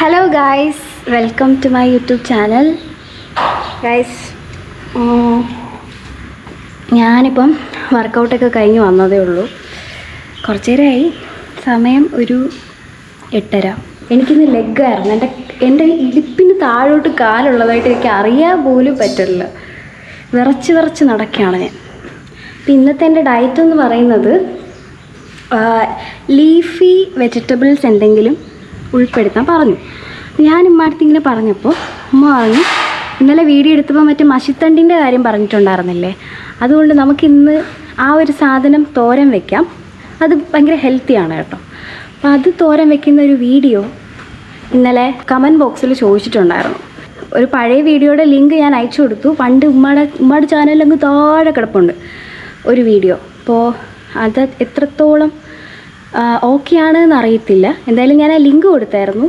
Hello guys welcome to my YouTube channel guys ഞാനിപ്പം വർക്കൗട്ടൊക്കെ കഴിഞ്ഞ് വന്നതേ ഉള്ളൂ. കുറച്ച് നേരമായി സമയം ഒരു എട്ടര. എനിക്കിന്ന് ലെഗായിരുന്നു എന്റെ എന്റെ ഇടുപ്പിന് താഴോട്ട് കാലുള്ളതായിട്ട് എനിക്ക് അറിയാൻ പോലും പറ്റില്ല. വിറച്ച് വിറച്ച് നടക്കുകയാണ് ഞാൻ. അപ്പം ഇന്നത്തെ എന്റെ ഡയറ്റ് എന്ന് പറയുന്നത് ലീഫി വെജിറ്റബിൾസ് എന്തെങ്കിലും ഉൾപ്പെടുത്താൻ പറഞ്ഞു. ഞാൻ ഉമ്മാടുത്ത് ഇങ്ങനെ പറഞ്ഞപ്പോൾ ഉമ്മ പറഞ്ഞു ഇന്നലെ വീഡിയോ എടുത്തപ്പോൾ മറ്റേ മഷിത്തണ്ടിന്റെ കാര്യം പറഞ്ഞിട്ടുണ്ടായിരുന്നില്ലേ? അതുകൊണ്ട് നമുക്കിന്ന് ആ ഒരു സാധനം തോരൻ വെക്കാം. അത് ഭയങ്കര ഹെൽത്തിയാണ് കേട്ടോ. അപ്പോൾ അത് തോരൻ വെക്കുന്ന ഒരു വീഡിയോ ഇന്നലെ കമന്റ് ബോക്സിൽ ചോദിച്ചിട്ടുണ്ടായിരുന്നു. ഒരു പഴയ വീഡിയോയുടെ ലിങ്ക് ഞാൻ അയച്ചു കൊടുത്തു. പണ്ട് ഉമ്മയുടെ ഉമ്മയുടെ ചാനലിൽ അങ്ങ് താഴെ കിടപ്പുണ്ട് ഒരു വീഡിയോ. അപ്പോൾ അത് എത്രത്തോളം ഓക്കെ എന്ന് അറിയത്തില്ല. എന്തായാലും ഞാൻ ആ ലിങ്ക് കൊടുത്തായിരുന്നു.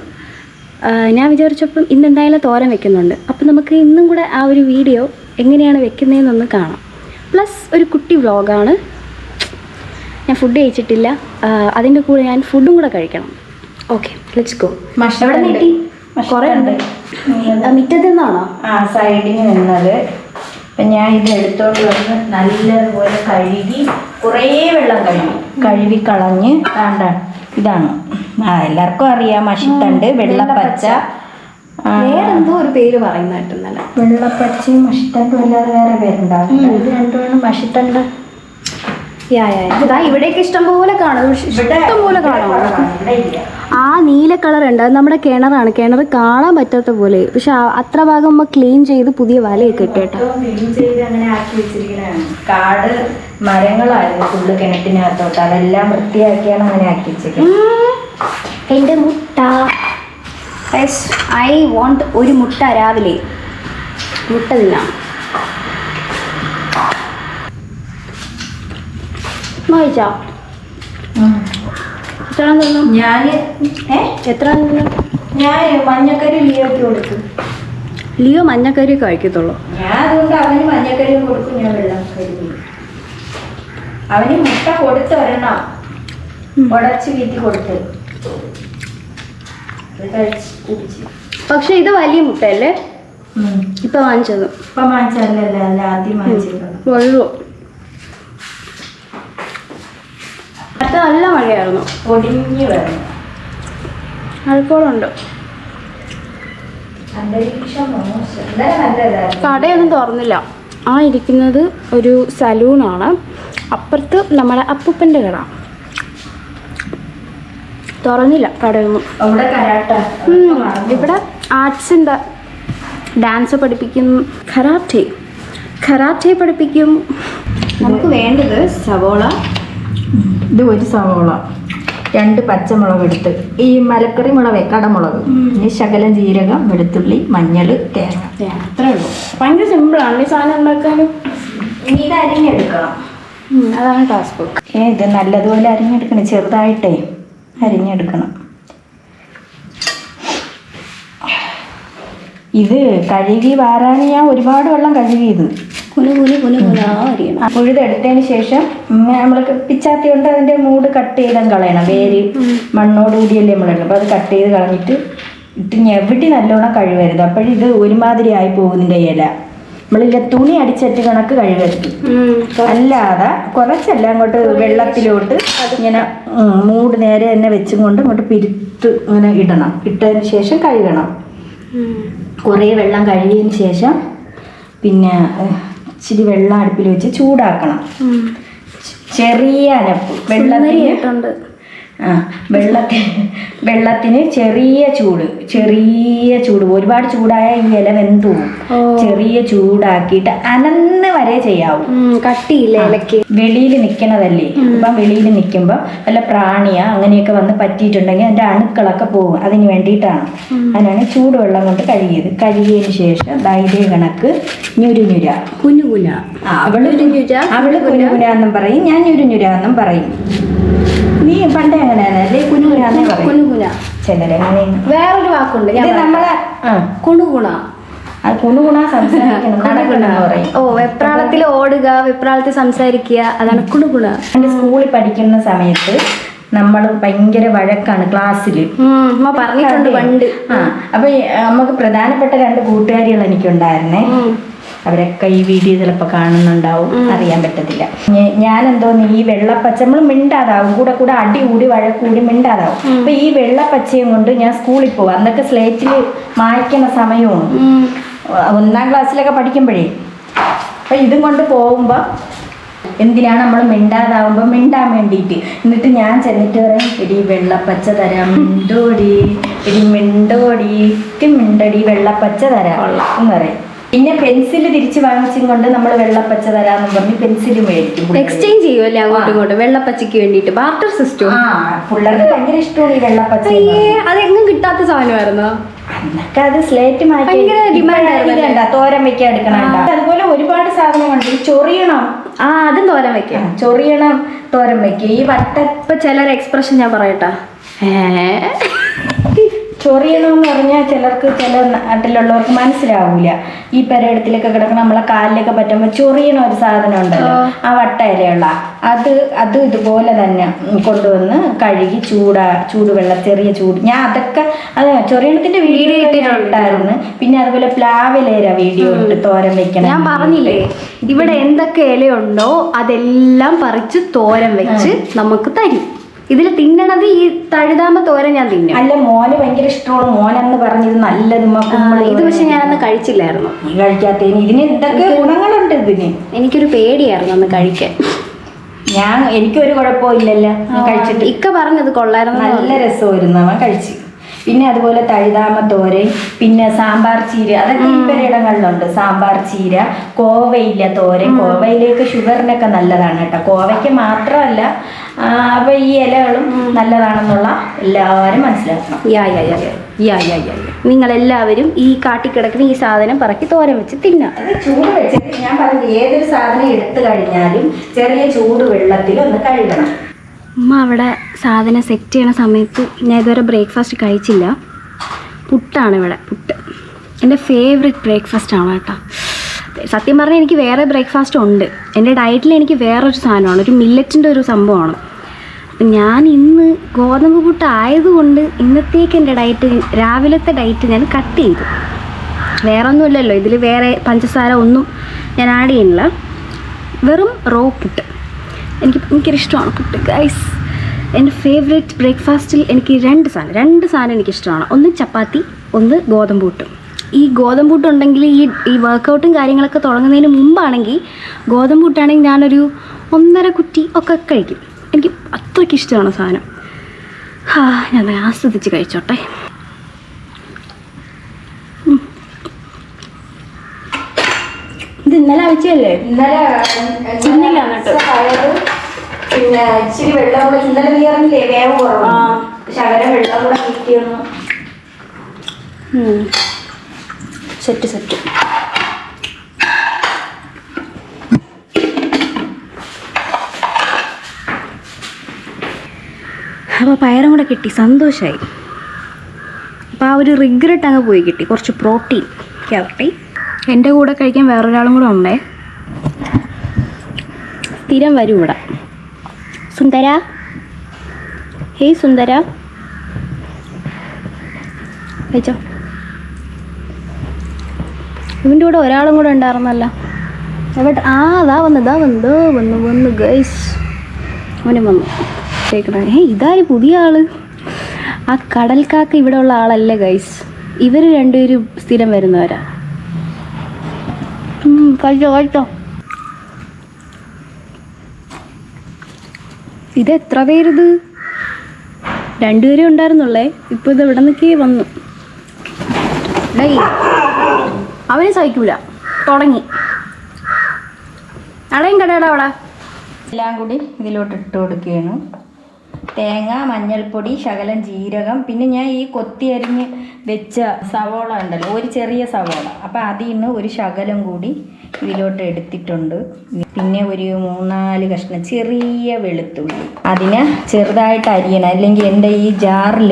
ഞാൻ വിചാരിച്ചപ്പം ഇന്ന് എന്തായാലും തോരം വെക്കുന്നുണ്ട്. അപ്പം നമുക്ക് ഇന്നും കൂടെ ആ ഒരു വീഡിയോ എങ്ങനെയാണ് വെക്കുന്നതെന്നൊന്ന് കാണാം. പ്ലസ് ഒരു കുട്ടി വ്ളോഗാണ്. ഞാൻ ഫുഡ് കഴിച്ചിട്ടില്ല. അതിന്റെ കൂടെ ഞാൻ ഫുഡും കൂടെ കഴിക്കണം. ഓക്കെ ലെറ്റ്സ് ഗോ നീട്ടി? കുറേ ഉണ്ട്. മിറ്റത്തിൽ നിന്നാണോ? ആ സൈഡിൽ നിന്നത്. അപ്പം ഞാൻ ഇത് എടുത്തോണ്ട് വന്ന് നല്ലതുപോലെ കഴുകി കുറേ വെള്ളം കഴുകി. കഴുകി കളഞ്ഞ് വേണ്ട ഇതാണ്. ആ എല്ലാവർക്കും അറിയാം മഷിത്തണ്ട് വെള്ളപ്പച്ച. വേറെന്തോ ഒരു പേര് പറയുന്നതായിട്ട് ഇന്നലെ വെള്ളപ്പച്ചയും മഷിത്തണ്ടും അല്ലാതെ വേറെ പേരുണ്ടാവും ഇത് രണ്ടുമാണ് മഷിത്തണ്ട്. ഇതാ ഇവിടേക്ക് ഇഷ്ടം പോലെ കാണും. ഇഷ്ടം പോലെ കാണാം. ആ നീല കളർ ഉണ്ട്. അത് നമ്മുടെ കിണറാണ്. കിണർ കാണാൻ പറ്റാത്ത പോലെ. പക്ഷെ അത്ര ഭാഗം നമ്മൾ ക്ലീൻ ചെയ്ത് പുതിയ വലയൊക്കെ ഇട്ടേട്ടാ വെച്ചിരിക്കണതാണ്. കാട് മരങ്ങളായിരുന്നു ഫുള്ള് കിണറ്റിനകത്തോട്ട്. അതെല്ലാം വൃത്തിയാക്കിയാണ് അങ്ങനെ ആക്കി വെച്ചിരിക്കുന്നത് എന്റെ മുട്ട. ഐ വോണ്ട് ഒരു മുട്ട രാവിലെ. മുട്ട തിന്നാം. നോയിച്ചാ എത്ര തന്നു? ഞാൻ എത്ര തന്നു? ഞാൻ മഞ്ഞക്കരി ലിയോക്ക് കൊടുക്കും ലിയോ മഞ്ഞക്കരി കഴിക്കത്തുള്ളൂ. ഞാൻ അതുകൊണ്ട് അവന് മഞ്ഞക്കരി കൊടുക്കും ഞാൻ വെള്ളം അവന് മുട്ട കൊടുത്ത് ഒരെണ്ണം ഉടച്ച് വീട്ടി കൊടുത്ത്. പക്ഷെ ഇത് വലിയ മുട്ടയല്ലേ? ഇപ്പൊ വാങ്ങിച്ചത്. ഇപ്പൊ വാങ്ങിച്ചതല്ല? അല്ല? ആദ്യം വാങ്ങിച്ചിരുന്നത് വെള്ളു അടുത്ത നല്ല മഴയായിരുന്നു. പൊടിഞ്ഞു കടയൊന്നും തുറന്നില്ല. ആ ഇരിക്കുന്നത് ഒരു സലൂണാണ്. അപ്പുറത്ത് നമ്മുടെ അപ്പൂപ്പന്റെ കട. തുറന്നില്ല കടയൊന്നും. ഇവിടെ ആർട്സിന്റെ ഡാൻസ് പഠിപ്പിക്കും. കരാട്ടെ. കരാട്ടെ പഠിപ്പിക്കും. നമുക്ക് വേണ്ടത് സവോള ഇത് ഒരു സവോള. രണ്ട് പച്ചമുളക് എടുത്ത് ഈ മലക്കറി മുളക് കടമുളക്. ഈ ശകലം ജീരകം വെളുത്തുള്ളി മഞ്ഞൾ തേങ്ങ. അത്രേ ഉള്ളൂ. ഭയങ്കര സിമ്പിളാണ് ഈ സാധനം ഉണ്ടാക്കാനും. ഇത് അരിഞ്ഞെടുക്കണം. അതാണ് ടാസ്ക് ഏ ഇത് നല്ലതുപോലെ അരിഞ്ഞെടുക്കണം. ചെറുതായിട്ടേ അരിഞ്ഞെടുക്കണം. ഇത് കഴുകി വാരാൻ ഞാൻ ഒരുപാട് വെള്ളം കഴുകി കുനാ അരിയണം. ശേഷം നമ്മൾ പിച്ചാത്തി കൊണ്ട് അതിന്റെ മൂട് കട്ട് ചെയ്താൽ കളയണം. വേര് മണ്ണോട് കൂടിയല്ലേ നമ്മളിടണം അപ്പോൾ അത് കട്ട് ചെയ്ത് കളഞ്ഞിട്ട് ഇട്ട് എവിടെ നല്ലോണം കഴിവരുത്. അപ്പോഴിത് ഒരുമാതിരി ആയി പോകുന്നതിന്റെ ഇല. നമ്മളില്ല തുണി അടിച്ചിട്ട് കണക്ക് കഴിവരുത്. അല്ലാതെ കുറച്ചല്ല അങ്ങോട്ട് വെള്ളത്തിലോട്ട് ഇങ്ങനെ മൂട് നേരെ തന്നെ വെച്ചും കൊണ്ട് അങ്ങോട്ട് പിരുത്ത് ഇങ്ങനെ ഇടണം. ഇട്ടതിന് ശേഷം കഴുകണം. കുറേ വെള്ളം കഴുകിയതിന് ശേഷം പിന്നെ ഇച്ചിരി വെള്ളം അടുപ്പിൽ വെച്ച് ചൂടാക്കണം. ചെറിയ അനപ്പ് വെള്ളത്തിന് ആ വെള്ളത്തിന് വെള്ളത്തിന് ചെറിയ ചൂട് ചെറിയ ചൂട്. ഒരുപാട് ചൂടായ ഈ ഇല വെന്തു. ചെറിയ ചൂടാക്കിയിട്ട് അനന്ന് വരെ ചെയ്യാവൂ. കട്ടിയില്ല ഇലക്ക് വെളിയിൽ നിൽക്കണതല്ലേ അപ്പം വെളിയിൽ നിൽക്കുമ്പോൾ വല്ല പ്രാണിയാ അങ്ങനെയൊക്കെ വന്ന് പറ്റിയിട്ടുണ്ടെങ്കിൽ അതിന്റെ അണുക്കളൊക്കെ പോകും. അതിന് വേണ്ടിയിട്ടാണ്. അതിനാണ് ചൂടുവെള്ളം കൊണ്ട് കഴുകിയത്. കഴുകിയതിന് ശേഷം ധൈര്യ കണക്ക് ഞുരുഞ്ഞുര. കുഞ്ഞു അവൾ അവൾ കുനുകുന എന്നും പറയും. ഞാൻ ഞുരുഞ്ഞുരാന്നും പറയും. നീ പണ്ടേ അങ്ങനെയാണല്ലേ കുനുകുനാന്നേ പറയും. കുഞ്ഞ ചിലരങ്ങനെ വേറൊരു വാക്കുണ്ട് ഞാൻ ഇത്. നമ്മളെ ആ. കുണുകുണ. അത് കുണുകുണ സംസാരിക്കണം പറയും. ഓ വെപ്രാളത്തിൽ ഓടുക വെപ്രാളത്തിൽ സംസാരിക്കുക അതാണ് കുണുകുണ. എന്റെ സ്കൂളിൽ പഠിക്കുന്ന സമയത്ത് നമ്മൾ ഭയങ്കര വഴക്കാണ് ക്ലാസ്സിൽ. ഉം, പറഞ്ഞിട്ടുണ്ട് പണ്ട്. ആ അപ്പൊ നമുക്ക് പ്രധാനപ്പെട്ട രണ്ട് കൂട്ടുകാരികൾ എനിക്കുണ്ടായിരുന്നേ. അവരൊക്കെ ഈ വീഡിയോ ചിലപ്പോൾ കാണുന്നുണ്ടാവും. അറിയാൻ പറ്റത്തില്ല. ഞാൻ എന്തോ ഈ വെള്ളപ്പച്ച നമ്മൾ മിണ്ടാതാവും. കൂടെ കൂടെ അടി കൂടി വഴക്കൂടി മിണ്ടാതാവും. അപ്പൊ ഈ വെള്ളപ്പച്ചയും കൊണ്ട് ഞാൻ സ്കൂളിൽ പോകും അന്നൊക്കെ സ്ലേറ്റിൽ മായ്ക്കുന്ന സമയമാണ് ഒന്നാം ക്ലാസ്സിലൊക്കെ പഠിക്കുമ്പോഴേ. അപ്പൊ ഇതും കൊണ്ട് പോകുമ്പോ എന്തിനാണ് നമ്മൾ മിണ്ടാതാവുമ്പോ മിണ്ടാൻ വേണ്ടിയിട്ട്? എന്നിട്ട് ഞാൻ ചെന്നിട്ട് പറയും എടി വെള്ളപ്പച്ച തരാം. മിണ്ടോടി. എടി മിണ്ടോടി. മിണ്ടടി. വെള്ളപ്പച്ച തരാം. എന്ന് പറയും. പിന്നെ പെൻസിൽ തിരിച്ചു വാങ്ങിച്ചും കൊണ്ട് നമ്മൾ വെള്ളപ്പച്ച തരാന്ന് പറഞ്ഞ് പെൻസിൽ മേടിക്കും എക്സ്ചേഞ്ച് ചെയ്യുമല്ലേ അങ്ങോട്ടും ഇങ്ങോട്ടും? വെള്ളപ്പച്ചയ്ക്ക് വേണ്ടിട്ട് ബാർട്ടർ സിസ്റ്റം? ആ പിള്ളേർക്ക് ഭയങ്കര ഇഷ്ടമാണ് ഈ വെള്ളപ്പച്ച അതെങ്ങും കിട്ടാത്ത സാധനമായിരുന്നു? അന്നൊക്കെ അത് സ്ലേറ്റ് മാറ്റി ഇതുണ്ട, തോരൻ വെക്കാൻ എടുക്കണം അതുപോലെ ഒരുപാട് സാധനങ്ങളുണ്ട്. ഈ ചൊറിയണം. ആ അതും തോരൻ വെക്കാം. ചൊറിയണം തോരൻ വെക്കുക ഈ വട്ട ഇപ്പൊ ചിലർ എക്സ്പ്രഷൻ ഞാൻ പറയട്ടാ. ഏ. ചൊറിയണം എന്ന് പറഞ്ഞാൽ ചിലർക്ക് ചില നാട്ടിലുള്ളവർക്ക് മനസ്സിലാവില്ല ഈ പെരയിടത്തിലൊക്കെ കിടക്കുന്ന നമ്മളെ കാലിലൊക്കെ പറ്റുമ്പോൾ ചൊറിയണ ഒരു സാധനം ഉണ്ടല്ലോ ആ. വട്ട ഇലയുള്ള. അത് അത് ഇതുപോലെ തന്നെ കൊണ്ടുവന്ന് കഴുകി ചൂടാ ചൂടുവെള്ളം ചെറിയ ചൂട്. ഞാൻ അതൊക്കെ അത് ചൊറിയണത്തിന്റെ വീഡിയോ ഇട്ടിട്ടുണ്ടായിരുന്നു പിന്നെ അതുപോലെ പ്ലാവിലേര വീഡിയോ ഇട്ട് തോരൻ വെക്കണം ഞാൻ പറഞ്ഞില്ലേ ഇവിടെ എന്തൊക്കെ ഇലയുണ്ടോ അതെല്ലാം പറിച്ച് തോരൻ വെച്ച് നമുക്ക് തരും. ഇതിൽ തിന്നണത് ഈ തഴുതാമ തോര ഞാൻ തിന്നും. അല്ല മോന് ഭയങ്കര ഇഷ്ടമാണ്. മോനെന്ന് പറഞ്ഞത് നല്ലത് ഇത് പക്ഷെ ഞാനന്ന് കഴിച്ചില്ലായിരുന്നു. നീ കഴിക്കാത്തതിന് ഇതിന് എന്തൊക്കെ ഗുണങ്ങളുണ്ട് ഇതിന്. എനിക്കൊരു പേടിയായിരുന്നു അന്ന് കഴിക്കാൻ. ഞാൻ എനിക്കൊരു കുഴപ്പമില്ലല്ലോ കഴിച്ചിട്ട്. ഇക്ക പറഞ്ഞത് കൊള്ളായിരുന്നു നല്ല രസമായിരുന്നു. അവൻ കഴിച്ച്. പിന്നെ അതുപോലെ തഴുതാമ തോരൻ പിന്നെ സാമ്പാർ ചീര അതൊക്കെ ഈ പെരയിടങ്ങളിലുണ്ട് സാമ്പാർ ചീര കോവയില്ല തോരൻ. കോവയിലേക്ക് ഷുഗറിനൊക്കെ നല്ലതാണ് കേട്ടോ. കോവയ്ക്ക് മാത്രമല്ല അപ്പൊ ഈ ഇലകളും നല്ലതാണെന്നുള്ള എല്ലാവരും മനസ്സിലാക്കണം. നിങ്ങൾ എല്ലാവരും യാ യാ. യാ യാ യാ യാ. നിങ്ങളെല്ലാവരും ഈ കാട്ടിക്കിടക്കുന്ന ഈ സാധനം പറക്കി തോരൻ വെച്ച് തിന്നാം. അത് ചൂട് വെച്ചിട്ട് ഞാൻ പറഞ്ഞത് ഏതൊരു സാധനം എടുത്തു കഴിഞ്ഞാലും ചെറിയ ചൂട് വെള്ളത്തിൽ ഒന്ന് കഴുകണം. ഉമ്മ അവിടെ സാധനം സെറ്റ് ചെയ്യണ സമയത്ത് ഞാൻ ഇതുവരെ ബ്രേക്ക്ഫാസ്റ്റ് കഴിച്ചില്ല. പുട്ടാണ് ഇവിടെ പുട്ട്. എന്റെ ഫേവറേറ്റ് ബ്രേക്ക്ഫാസ്റ്റ് ആണ് കേട്ടോ. സത്യം പറഞ്ഞാൽ എനിക്ക് വേറെ ബ്രേക്ക്ഫാസ്റ്റ് ഉണ്ട്. എന്റെ ഡയറ്റിൽ എനിക്ക് വേറൊരു സാധനമാണ് ഒരു മില്ലറ്റിന്റെ ഒരു സംഭവമാണ്. അപ്പം ഞാൻ ഇന്ന് ഗോതമ്പ് പുട്ട് ആയതുകൊണ്ട് ഇന്നത്തേക്ക് എന്റെ ഡയറ്റ് രാവിലത്തെ ഡയറ്റ് ഞാൻ കട്ട് ചെയ്തു. വേറെ ഒന്നുമില്ലല്ലോ ഇതിൽ വേറെ പഞ്ചസാര ഒന്നും ഞാൻ ആഡ് ചെയ്യുന്നില്ല. വെറും റോ പുട്ട്. എനിക്ക് ഭയങ്കര ഇഷ്ടമാണ് പുട്ട് ഗൈസ് എന്റെ ഫേവറേറ്റ് ബ്രേക്ക്ഫാസ്റ്റിൽ എനിക്ക് രണ്ട് സാധനം രണ്ട് സാധനം എനിക്ക് ഇഷ്ടമാണ്. ഒന്ന് ചപ്പാത്തി ഒന്ന് ഗോതമ്പ് പുട്ടും. ഈ ഗോതമ്പൂട്ടുണ്ടെങ്കിൽ പുട്ട് ഈ ഈ വർക്കൗട്ടും കാര്യങ്ങളൊക്കെ തുടങ്ങുന്നതിന് മുമ്പാണെങ്കിൽ ഗോതമ്പ് പുട്ടാണെങ്കിൽ ഞാനൊരു ഒന്നര കുറ്റി ഒക്കെ കഴിക്കും. എനിക്ക് അത്രയ്ക്ക് ഇഷ്ടമാണ് സാധനം. ഹാ ഞാൻ ആസ്വദിച്ച് കഴിച്ചോട്ടെ. ഇന്നലെ ആഴ്ചയല്ലേ? ഇന്നലെ എന്നിട്ട്. പിന്നെ ഇച്ചിരി വെള്ളം കൂടെ ഇന്നലെ നീ പറഞ്ഞില്ലേ വേവ് കുറവാണ് ശകലം വെള്ളം കൂടെ കിട്ടിയൊന്നു. Set set. അപ്പോൾ പയറും കൂടെ കിട്ടി. സന്തോഷമായി അപ്പോൾ ആ ഒരു റിഗ്രറ്റ് അങ്ങ് പോയി കിട്ടി. കുറച്ച് പ്രോട്ടീൻ. ക്യാരറ്റി. എന്റെ കൂടെ കഴിക്കാൻ വേറൊരാളും കൂടെ ഉണ്ടേ? സ്ഥിരം വരും ഇവിടെ. സുന്ദര? ഹേയ് സുന്ദര. കഴിച്ചോ ഇവന്റെ കൂടെ ഒരാളും കൂടെ ഉണ്ടായിരുന്നല്ല. എവിടെ? ആ അതാ വന്നു ഇതാ വന്നു വന്നു വന്നു ഗൈസ് അവനും വന്നു. കേൾക്കണേ ഏ ഇതാര് പുതിയ ആൾ? ആ കടൽക്കാക്ക് ഇവിടെ ഉള്ള ആളല്ലേ ഗൈസ് ഇവർ രണ്ടുപേരും സ്ഥിരം വരുന്നവരാ. കഴിച്ചോ കഴിച്ചോ. ഇത് എത്ര പേരിത്? രണ്ടുപേരും ഉണ്ടായിരുന്നുള്ളേ. ഇപ്പോൾ ഇത് ഇവിടെ നിൽക്കേ വന്നു? ഡേയ് അവന് സഹിക്കൂല. തുടങ്ങി. അടയും കടയുടെ അവിടെ. എല്ലാം കൂടി ഇതിലോട്ട് ഇട്ട് കൊടുക്കുകയാണ്. തേങ്ങ മഞ്ഞൾപ്പൊടി ശകലം ജീരകം. പിന്നെ ഞാൻ ഈ കൊത്തി അരിഞ്ഞ് വെച്ച സവോള ഉണ്ടല്ലോ ഒരു ചെറിയ സവോള. അപ്പോൾ അതിൽ നിന്ന് ഒരു ശകലം കൂടി ഇതിലോട്ട് എടുത്തിട്ടുണ്ട്. പിന്നെ ഒരു മൂന്നാൽ കഷ്ണം ചെറിയ വെളുത്തുള്ളി. അതിനെ ചെറുതായിട്ട് അരിയണം. അല്ലെങ്കിൽ എന്റെ ഈ ജാറിൽ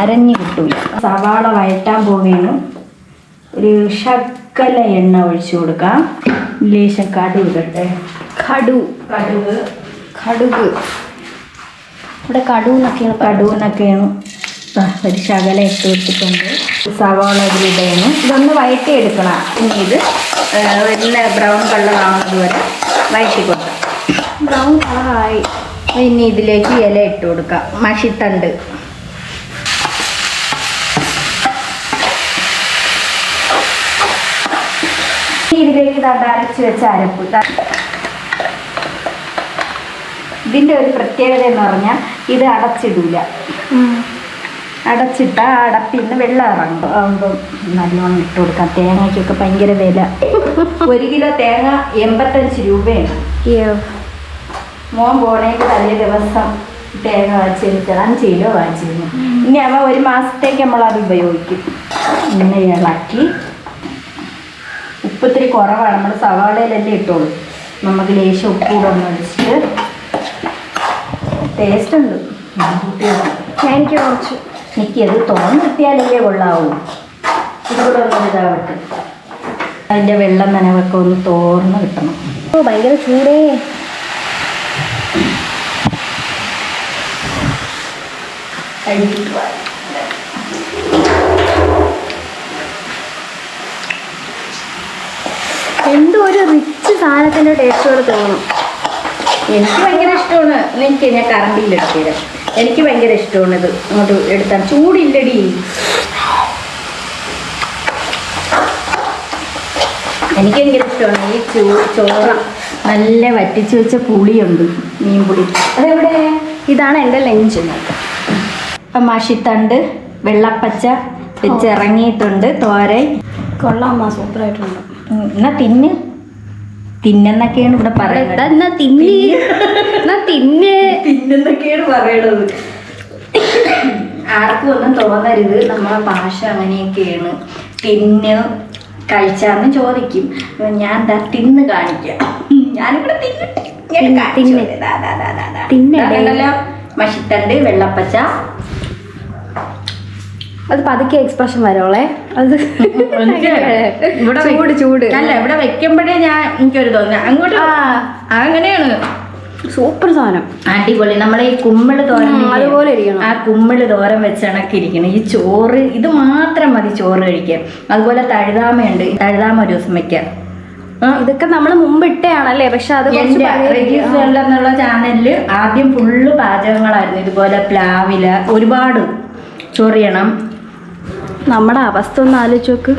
അരഞ്ഞു കിട്ടൂല. സവാള വഴറ്റാൻ പോവുകയാണ്. ഒരു ശക്കല എണ്ണ ഒഴിച്ചു കൊടുക്കാം. ലേശം കടുക് കട്ടെ കടു. കടുക്. കടുക്. ഇവിടെ കടുവെന്നൊക്കെയാണ് കടുവെന്നൊക്കെയാണ് ഒരു ശകലം ഇട്ട് വെച്ചിട്ടുണ്ട്. സവാള ഇതിലിടയാണ് ഇതൊന്ന് വഴറ്റി എടുക്കണം ഇനി ഇത് വല്ല ബ്രൗൺ കളറാവുന്നത് വരെ വഴറ്റി കൊടുക്കാം ബ്രൗൺ കളറായി. ഇനി ഇതിലേക്ക് ഇല ഇട്ട് കൊടുക്കാം. മഷിത്തണ്ട്. ഇതിലേക്ക് അരച്ച് വെച്ച അരപ്പ്. ഇതിന്റെ ഒരു പ്രത്യേകത എന്ന് പറഞ്ഞാൽ ഇത് അടച്ചിടൂല. അടച്ചിട്ട അടപ്പിന്ന് അടപ്പിൽ നിന്ന് വെള്ളം ഇറങ്ങും. ആകുമ്പം നല്ലോണം ഇട്ട് കൊടുക്കാം. തേങ്ങയ്ക്കൊക്കെ ഭയങ്കര വില. ഒരു കിലോ തേങ്ങ എൺപത്തഞ്ച് രൂപയാണ്. മോൻ പോണേക്ക് തലേ ദിവസം തേങ്ങ വാച്ചിരിക്കണം അഞ്ച് കിലോ വാങ്ങിച്ചിരുന്നു. ഇനി അവ ഒരു മാസത്തേക്ക് നമ്മൾ അത് ഉപയോഗിക്കും. ഇങ്ങനെ ഇളക്കി. ഉപ്പ് ഇത്തിരി കുറവാണ്. നമ്മൾ സവാളയിലല്ലേ ഇട്ടോളൂ നമുക്ക് ലേശം ഉപ്പ് കൂടെ ഒന്ന് ഒഴിച്ചിട്ട് ടേസ്റ്റ് ഉണ്ട്. എനിക്ക് കുറച്ച് എനിക്കത് തോന്നു കിട്ടിയാലല്ലേ കൊള്ളാവൂ. ഇതുകൂടെ ഇതാവട്ടെ. അതിന്റെ വെള്ളം നനവൊക്കെ ഒന്ന് തോർന്ന് കിട്ടണം. ഓ ഭയങ്കര ചൂടേ. എന്തോ ഒരു റിച്ച് സാധനത്തിന്റെ ടേസ്റ്റോട് തോന്നും. എനിക്ക് ഭയങ്കര ഇഷ്ടമാണ്. എനിക്ക് ഞാൻ കറണ്ടില്ല എടുത്തരാം എനിക്ക് ഭയങ്കര ഇഷ്ടമാണ് ഇത്. അങ്ങോട്ട് എടുത്താൽ ചൂടില്ലടി. എനിക്ക് ഭയങ്കര ഇഷ്ടമാണ്. ഈ ചൂ ചോറ് നല്ല വറ്റിച്ച് വെച്ച പുളിയുണ്ട് മീൻ പുളി അതെവിടെ? ഇതാണ് എന്റെ ലഞ്ച് അപ്പം മഷിത്തണ്ട് വെള്ളപ്പച്ച വെച്ചിറങ്ങിയിട്ടുണ്ട് തോരൻ. കൊള്ളാമ്മ സൂപ്പറായിട്ടുണ്ട്. എന്നാ തിന്ന്. തിന്നെന്നൊക്കെയാണ് ഇവിടെ പറയുന്നത്. എന്നാ തിന്നി? എന്നാ തിന്ന്? പിന്നെന്തൊക്കെയാണ് പറയണത് ആർക്കും ഒന്നും തോന്നരുത്. നമ്മളെ ഭാഷ അങ്ങനെയൊക്കെയാണ്. തിന്ന് കഴിച്ചാന്ന് ചോദിക്കും. ഞാൻ തിന്ന് കാണിക്കാം. ഞാനിവിടെ തിന്ന്, കാണിച്ചു തിന്ന്. തരാം. ദാ, ദാ, ദാ, ദാ, ദാ. തിന്നെടേ. ദാ കണ്ടല്ലോ? മഷിത്തണ്ട് വെള്ളപ്പച്ച അത് പതുക്കെ എക്സ്പ്രഷൻ വരോളെ അത് ഇവിടെ ചൂട് ചൂട്. അല്ല ഇവിടെ വെക്കുമ്പോഴേ ഞാൻ എനിക്കൊരു തോന്നുന്നു അങ്ങോട്ട്. അങ്ങനെയാണ് സൂപ്പർ സാധനം. അടിപൊളി. നമ്മളെ ഈ കുമ്മിൾ തോരൻ? അതുപോലെ ഇരിക്കണം. ആ കുമ്മിൾ തോരൻ വെച്ചണക്ക് ഇരിക്കണം ഈ ചോറ് ഇത് മാത്രം മതി ചോറ് കഴിക്കാൻ. അതുപോലെ തഴുതാമയുണ്ട്. തഴുതാമ ഒരു ദിവസം വെക്കാം. ഇതൊക്കെ നമ്മൾ മുമ്പ് ഇട്ടയാണല്ലേ? പക്ഷെ അത് എന്നുള്ള ചാനലിൽ ആദ്യം ഫുള്ള് പാചകങ്ങളായിരുന്നു. ഇതുപോലെ പ്ലാവില ഒരുപാട് ചൊറിയണം നമ്മുടെ അവസ്ഥ ഒന്ന് ആലോചിച്ച് നോക്ക്.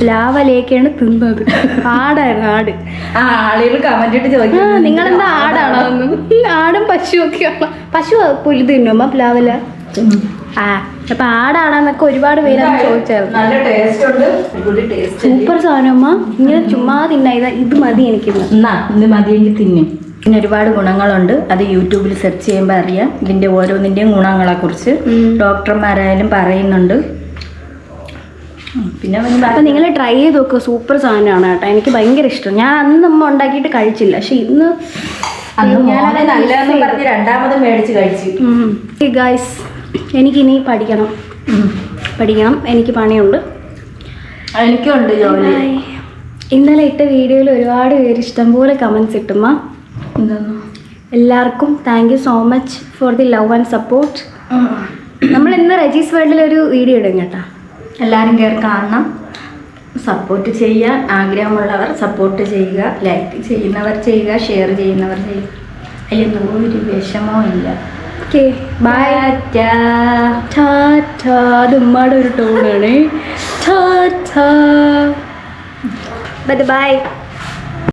പ്ലാവലേക്കാണ് തിന്നത്. ആടായിരുന്നു ആട്. ആളുകൾ കമന്റ് ഇട്ട് ചോദിക്കും നിങ്ങളെന്താ ആടാണോ? ആടും പശു ഒക്കെയാണോ പശു പുല്ല് തിന്നുമ്പോ പ്ലാവല? ആ അപ്പൊ ആടാണെന്നൊക്കെ ഒരുപാട് പേര് ചോദിച്ചായിരുന്നു. സൂപ്പർ സാധനമ്മ ഇങ്ങനെ ചുമ്മാ തിന്ന ഇത് ഇത് മതി എനിക്ക് ഇത് മതി എനിക്ക് തിന്നു. പിന്നെ ഒരുപാട് ഗുണങ്ങളുണ്ട്. അത് യൂട്യൂബിൽ സെർച്ച് ചെയ്യുമ്പോൾ അറിയാം. ഇതിന്റെ ഓരോന്നിന്റെയും ഗുണങ്ങളെ കുറിച്ച് ഡോക്ടർമാരായാലും പറയുന്നുണ്ട്. പിന്നെ നിങ്ങൾ ട്രൈ ചെയ്ത് നോക്കുക സൂപ്പർ സാധനമാണ് കേട്ടോ. എനിക്ക് ഭയങ്കര ഇഷ്ടം. ഞാൻ അന്ന് നമ്മൾ ഉണ്ടാക്കിയിട്ട് കഴിച്ചില്ല. പക്ഷെ ഇന്ന് രണ്ടാമത് മേടിച്ച് കഴിച്ചു. ഗായ്സ് എനിക്കിനി പഠിക്കണം. പഠിക്കണം. എനിക്ക് പണിയുണ്ട്. എനിക്കുണ്ട് ജോലി. ഇന്നലെ ഇട്ട വീഡിയോയിൽ ഒരുപാട് പേര് ഇഷ്ടംപോലെ കമൻസ് ഇട്ടുമ്മ എല്ലാവർക്കും thank you so much for the love and support നമ്മൾ ഇന്ന് റജീസ് വേൾഡിൽ ഒരു വീഡിയോ ഇടും കേട്ടോ. എല്ലാവരും കയറി കാണണം. സപ്പോർട്ട് ചെയ്യുക. ആഗ്രഹമുള്ളവർ സപ്പോർട്ട് ചെയ്യുക. ലൈക്ക് ചെയ്യുന്നവർ ചെയ്യുക. ഷെയർ ചെയ്യുന്നവർ ചെയ്യുക. അതിലൊന്നും ഒരു വിഷമോ ഇല്ല. Okay bye ta-ta. ടാറ്റാ. അത് ഉമ്മയുടെ ഒരു ടോണാണ് ബൈ